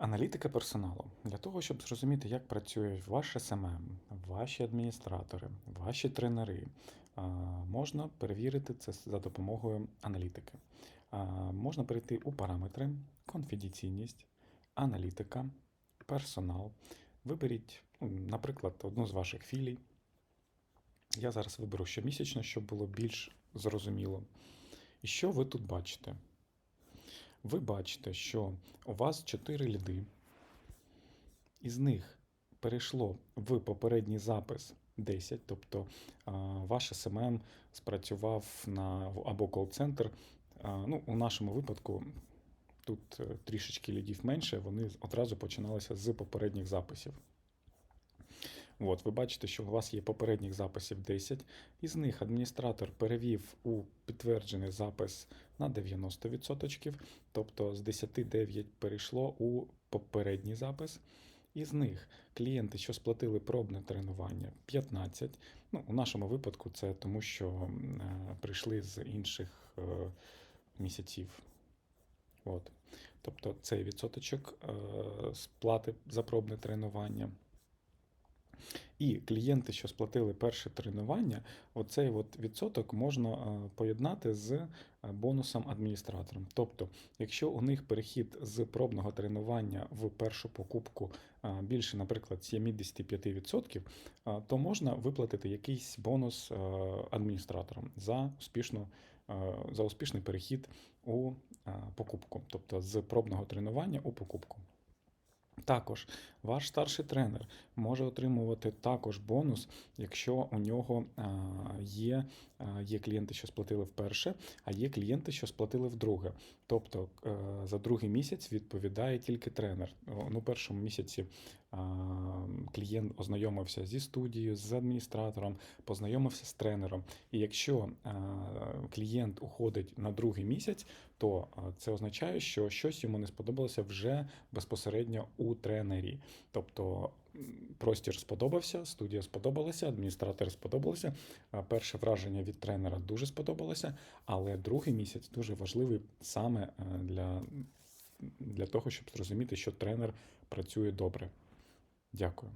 Аналітика персоналу. Для того, щоб зрозуміти, як працює ваш СММ, ваші адміністратори, ваші тренери, можна перевірити це за допомогою аналітики. Можна перейти у параметри, конфіденційність, аналітика, персонал. Виберіть, ну, наприклад, одну з ваших філій. Я зараз виберу щомісячно, щоб було більш зрозуміло. І що ви тут бачите? Ви бачите, що у вас 4 ліди, із них перейшло в попередній запис 10, тобто ваш СММ спрацював на або кол-центр. Ну, у нашому випадку тут е, трішечки лідів менше, вони одразу починалися з попередніх записів. От, ви бачите, що у вас є попередніх записів 10, із них адміністратор перевів у підтверджений запис на 90%, тобто з 10 9 перейшло у попередній запис. Із них клієнти, що сплатили пробне тренування, 15. Ну, у нашому випадку це тому, що е, прийшли з інших е, місяців. От. Тобто цей відсоточок е, сплати за пробне тренування. І клієнти, що сплатили перше тренування, оцей от відсоток можна е, поєднати з е, бонусом адміністратором. Тобто, якщо у них перехід з пробного тренування в першу покупку е, більше, наприклад, 75%, е, то можна виплатити якийсь бонус адміністраторам за успішну. За успішний перехід у покупку, тобто з пробного тренування у покупку. Також ваш старший тренер може отримувати також бонус, якщо у нього є, є клієнти, що сплатили вперше, а є клієнти, що сплатили вдруге. Тобто е, за другий місяць відповідає тільки тренер. Ну, першому місяці клієнт ознайомився зі студією, з адміністратором, познайомився з тренером. І якщо клієнт уходить на другий місяць, то це означає, що щось йому не сподобалося вже безпосередньо у тренері. Тобто простір сподобався, студія сподобалася, адміністратор сподобалося. Перше враження від тренера дуже сподобалося, але другий місяць дуже важливий саме е, для, для того, щоб зрозуміти, що тренер працює добре. Дякую.